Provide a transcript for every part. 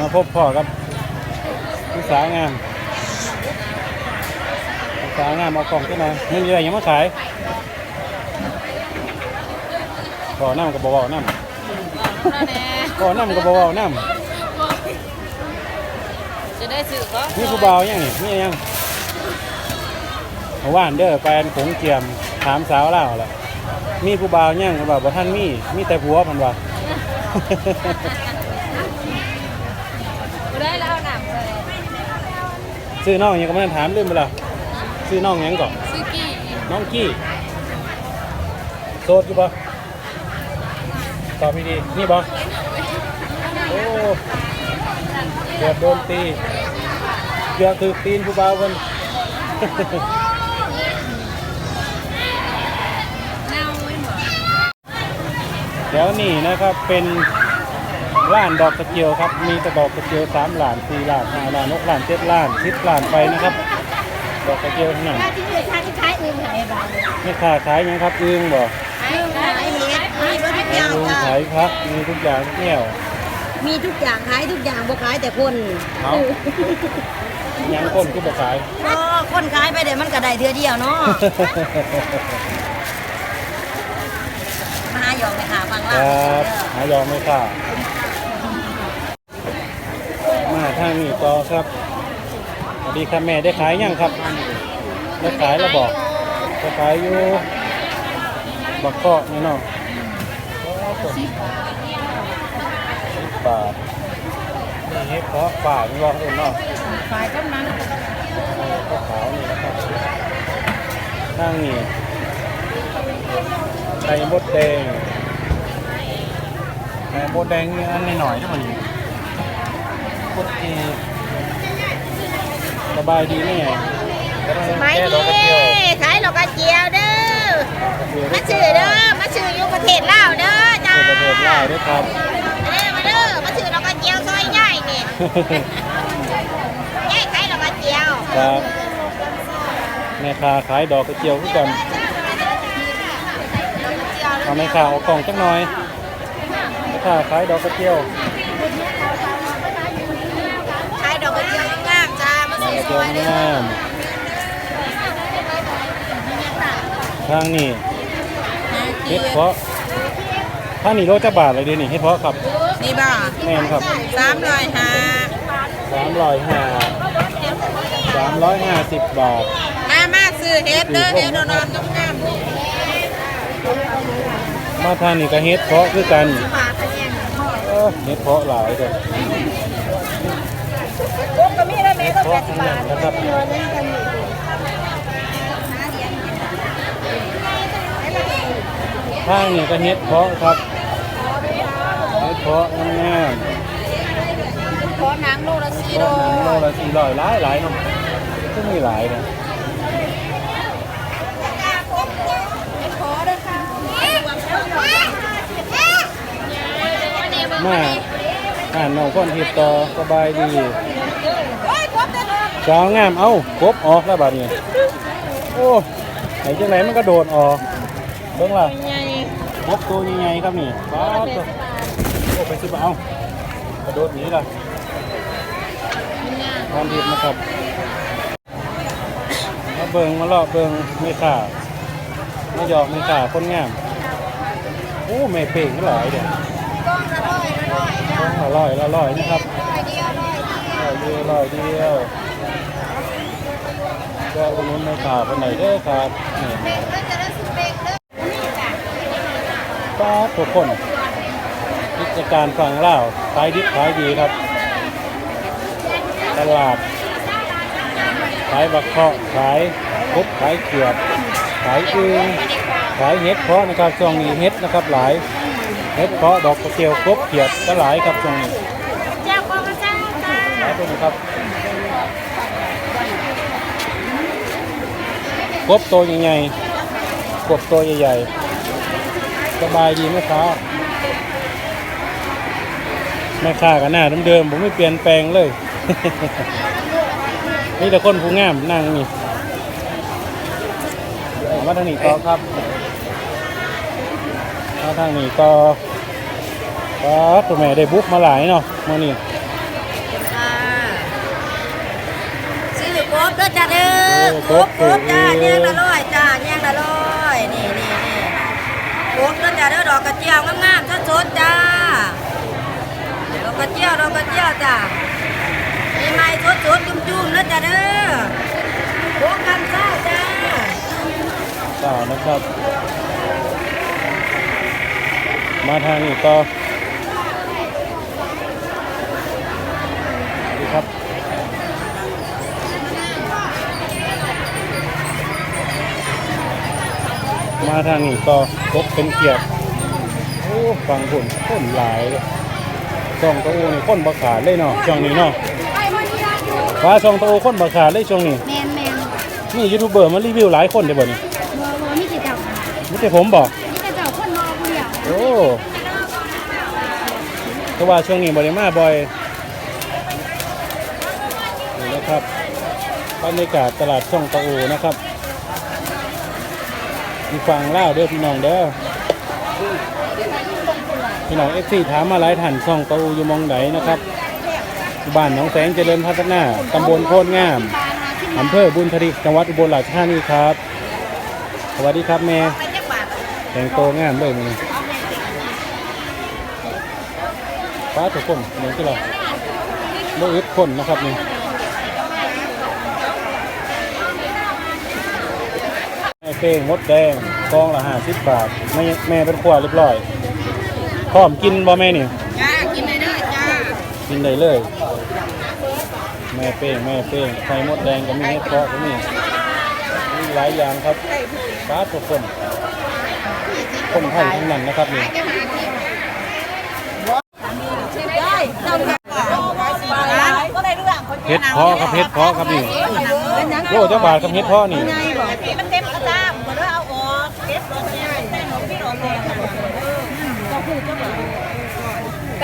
มาพบพ่อครับผู้สาวงามผู้สาวงามเอากล่องขึ้นมาเงินเยอะยังมาขายบ่อน้ำกับบ่อน้ำบ่อน้ำกับบ่อน้ำจะได้สื่อก็นี่ผู้เบาวยังนี่นี่ยังเอาว่านเด้อแฟนผงเจียมถามสาวเล่าแหละมีผู้เบาวยังผู้บ่าวบ่ท่านมีมีแต่ผัวพันว่า ได้แล้วหนังเลย ซื้อน้องยังก็ไม่ได้ถามลืมไปและซื้อน้องหยังก่อนซื้อกี่น้องกี้โสดอยู่ปะตอบพี่ดีนี่ปะโอ้เกือบโดนตีเกือบถือตีนผู้บ่าวคนเน่าไม่หมดเดี๋ยวนี่นะครับเป็น ล้านดอกกระเจียวครับ มีแต่ดอกกระเจียวสามล้านสี่ล้านห้าล้านหกล้านเจ็ดล้านสิบล้านไปนะครับ ดอกกระเจียวทั้งนั้นถ้าที่เหลือชาที่ขายอื่นขายบ้างไม่ค่าขายหยังครับอึ้งบ่ขายขายเห็ดมีรถทุกอย่างอึ้งจ้ะขายพักมีทุกอย่างทุกแนวมีทุกอย่างขายทุกอย่างบ่ขายแต่คนเอาหยังคนก็บ่ขายก็คนขายไปเดี๋ยวมันก็ได้เทือเดียวเนาะมาหาหยอกเลยค่ะฟังคเล่ารับหายอมไหมค่ะมา ทางนี้ต่อครับสวัสดีครับแม่ได้ขายยังครับได้ขายแล้วบอกได้ขายอยู่บักเกาะนี่เนาะสิบบาทนี่เห็ดเพาะป่านี่ว่าเอื่นเนาะฝ่ายกำนันเออข้าวขาวนี่นะครับทางนี้ไข่มดแดงไข่มดแดงนี่อันนี้หน่อยๆนะมันโคตรดีสบายดีไหมไงไม่แค่ดดีอกกระเจียวขายดอกกระเจียวเด้อกระเจียวมาซื้อเด้อ มาซื้ออยู่ประเทศลาวเด้อจ้าประเทศลาวด้วยครับเด้อมาเด้อ มาซื้อดอกกระเจียวซอยใหญ่นี่ใหญ่ขายดอกกระเจียว ครับแม่ค้าขายดอกกระเจียวคือกันเอาแม่ค้าเอากล่องจักหน่อยแม่ค้าขายดอกกระเจียว ขายดอกกระเจียวงามๆจ้า มาดอกซื้อกระซเจียอวยเด้องามทางนี้เฮ็ดเพาะทางนี้โลจะบาทเลยเดียวนี่เฮ็ดเพาะครับนี่บ่แม่นครับสามร้อยห้าสามร้อยห้าสามร้อยห้าสิบบาทมามาซื้อเฮ็ดเด้อเฮ็ดนอนๆงามๆนี่มาทางนี้ก็เฮ็ดเพาะคือกันบาทเป็นยังเออเฮ็ดเพาะหลายเลย โอ้ก็มีแล้วแม่ เฮ็ดก็เพาะทั้งนั้นนะครับเงินนั่นกันอยู่ทางนี้ก็เฮ็ดเพาะครับเฮ็ดเพาะงามขอหนังโลละๆสี่เพโลาะหนังโลละสี่ร้อยหลายหลายเนาะซึ่งมีหลายนะขอเด้อค่ะมาอ่านน้องคนเฮ็ดต่อสบายดี โอ้ยครบเด้อ สาวงาม เอ้ากบออกแล้วบัดนี้ โอ้ไหนจังไหนมันกระโดดออกเบิ่งล่ะใหญ่กบตัวใหญ่ๆครับนี่ป๊าดตัวโอ้ไปซื้อมาเอากระโดดหนีล่ะทำผิดนะครับมาเบิ่งมาเลาะเบิ่งไม่ข่ามาหยอกไม่ข่าคนงาม โอ้แม่เป่งหลายเด้อก้อนละร้อยละร้อยต้องอร่อยอร่อยนะครับร้อยเดียวร้อยเดียวอร่อยเดียวอร่อยเดียว ก็อุดหนุนในข่าวคนไหนเด้อครับนี่เบรกเด้อจะได้ซื้อเบรกเด้อนี่จ้ะป้าทุกคนกิจการฝั่งลาวขายดิบขายดีครับ ตลาด ขายบักเคาะขายกบขายเขียด ขายอึงขายเห็ดเพาะนะครับช่วงนี้เห็ดนะครับหลายเห็ดเพาะดอกกระเจียวกบเขียดก็หลายครับช่วงนี้เจ้าก็มาจ้าจ้าหลายตัวนะครับ กบตัวใหญ่ๆกบตัวใหญ่ๆสบายดีไหมครับแม่ค้ากันหน้าเดิมๆผมไม่เปลี่ยนแปลงเลยนี่แต่คนผู้งามนั่งนี่มาทางนี้ต่อครับมาทางนี้ต่อป้าตัวแม่ได้บุ๊กมาหลายเนาะมานี่ กบเด้ อจ้าเด้อโอ้กบกกบบจ้าเออแยงละร้อยจ้าแยงละร้อยนี่นี่นี่กบเด้อจ้าเด้อดอกกระเจียวงามๆสดๆจ้าดอกกระเจียวดอกกระเจียวจ้าใหม่ๆสดๆจุ่มๆเด้อจ้าเด้อโคกกันเช้าจ้าเปล่านะครับ มาทางนี้ต่อดีครับ มาทางนี้ต่อพบเป็นเกียรติโอ้ฟังคนคนหลายเลยช่องตัวโอนี่คนบักขาดเลยเนาะช่วงนี้เนาะว่าช่องตัวโอคนบักขาดเลยช่วงนี้แมนแมนนี่ยูทูบเบอร์มารีวิวหลายคนเดี๋ยวบ่นี่บัวบัวมีกี่เจ้าไม่ใช่ผมบอกมีแต่เจ้าคนมอผู้เดียวโอ้เพราะว่าช่วงนี้บริมาบ่อยนี่นะครับบรรยากาศตลาดช่องตะอูนะครับ มีฟังเล่าเด้อพี่น้องเด้อพี่น้องเอฟซีถามมาหลายท่านช่องตะอูอยู่มองไหนนะครับบ้านหนองแสงเจริญพัฒนาตำบลโพนงามอำเภอบุญทริกจังหวัดอุบลราชธานีครับ สวัสดีครับแม่แต่งตัวงามเลยมึงฟ้าถูกคนเหมือนที่เราโลอึดคนนะครับนี่แม่ เป้งมดแดงกองละห้าสิบบาทแม่แม่เป็นขวดเรียบร้อยพร้อมกินบ่แม่นี่จ้ากินได้เด้อจ้ากินได้เลย แม่เป้งแม่เป้งไข่มดแดงก็มีเห็ดเพาะก็มีมีหลายอย่างครับฟ้าถูกคนคนไทยทั้งนั้นนะครับนี่ได้เจ้าค่ะก็ได้เรื่องคนเห็ดเพาะครับเห็ดเพาะครับนี่โลเจ้าบาทครับเห็ดเพาะนี่ มันเต็มกระตามบ่ได้เอาออกเก็บรถเนี่ยแม่หนูพี่ออกเลย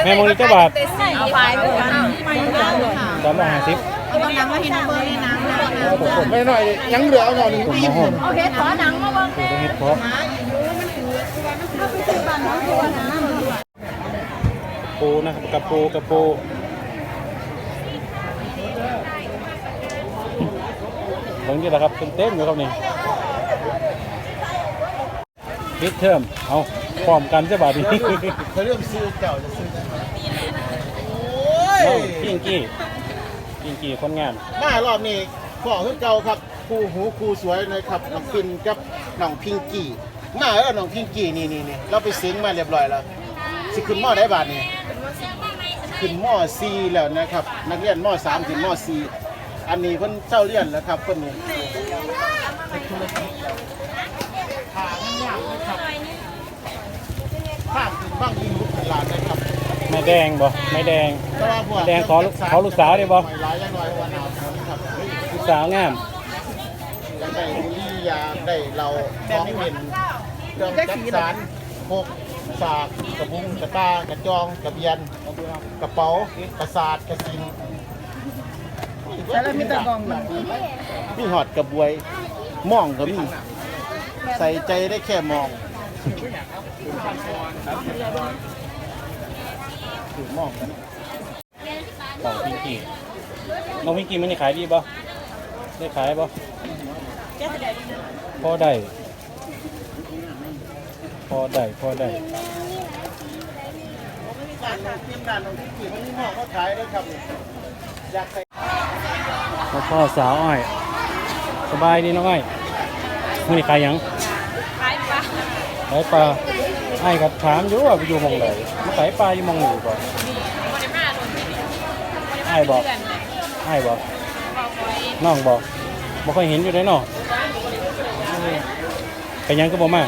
แม่มงนี่เจ้าบาทเอาไปเพื่อนสามร้อยห้าสิบเอาหนังมาให้น้องเบอร์ให้หนังนะไม่หน่อยยังเหลือเอาหน่อยหนึ่งผมมาห้องเอาเฮ็ดขอหนังมาเบิ่งดูเห็ดเพาะปูนะครับกระปูกระปูตรงนี้แหละครับเต็มๆอยู่ครับนี่พิดเทอมเอาพร้อมกันเจ้าบาทนี่เขาเริ่มซื้อเก่าจะซื้อ น้องพิงกี้พิงกี้คนงานมารอบนี้ขอขึ้นเก่าครับคู่หูคู่สวยนะครับน้องปินกับน้องพิงกี้มาแล้วน้องพิงกี้นี่นี่นี่เราไปเสียงมาเรียบร้อยแล้วสิขึ้นมอได้บาทนี่ขึ้นมอซีแล้วนะครับ นักเรียนหม้อสามถึงมอซีอันนี้เพิ่นเจ้าเรียนแล้วครับเพิ่นนี่ แดงบ่ไม่แดงแต่ว่าพวกแดงขอลูกขอลูกสาวได้บ่หลายอยังน้อยวันเอาเท่านี้ครับลูกสาวงามอยากได้บุหรี่ยาได้เราของเห็นเครื่องจักสารพกสากกระบุงกระตากระจองกระเบียนกระเป๋ากระสาดกระสินแล้วมีตะกองมีหอดกระบวยมองก็มีใส่ใจได้แค่มอง ถือมองกันของพิงกี้น้องพิงกี้มันได้ขายดีบ่ได้ขายบ่พอได้พอได้พอได้การทีมงานของที่กี่มันมีหมองก็ขายด้วยครับอยากใส่พ่อพ่อสาวอ้อยสบายดีน้องอ้อยมื้อนี้ขายหยังขายปลาขายปลา ไอ้ก็ถามอยู่ว่าไปอยู่หมองใดมาขายปลาอยู่หมองนี้บ่บ่ได้มาโดนที่นี่ไอ้บอกไอ้บอกน้องบอกบ่ค่อยเห็นอยู่ได้เนาะไปยังก็บ่มา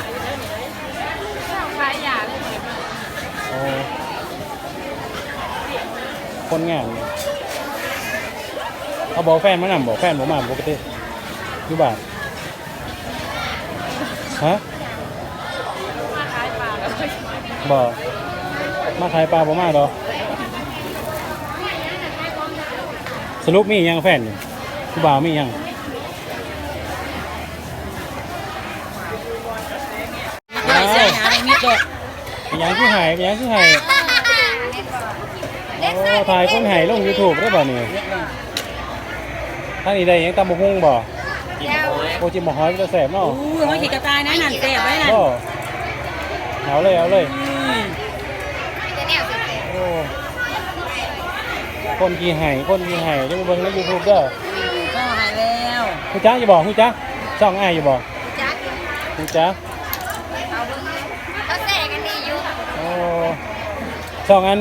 ขายยาเลยบ่ได้มาคนงานเอาบอกแฟนมานำบอกแฟนผมมาปกติอยู่บ้านฮะ มาขายปลาเลย บอกมาขายปลาผมมาดอกสรุปมีหยังแฟนนี่ผู้บ่าวมีหยังไม่ใช่หาในมิดดอกมีหยังที่หายมีหยังที่หายโอ้ถ่ายคนหายลง YouTube ได้ป่ะนี่ท่างนี้ได้หยังตำบักหุ่งบ่โอจิมหอยมันจะแสบเนาะอู้ยเขาขี่กระต่ายนะนั่นเสียบไว้นั่นก็เอาเลยเอาเลย อืมโอ้คนกี่ไห่คนกี่ไห่จะไปเบิ่งในยูทูบเด้อก็หายแล้วฮู้จักอยู่บ่ฮู้จักช่องอ้ายอยู่บ่จักฮู้จักเอาเบิ่งเขาแสกันดีอยู่โอ้ช่องอัน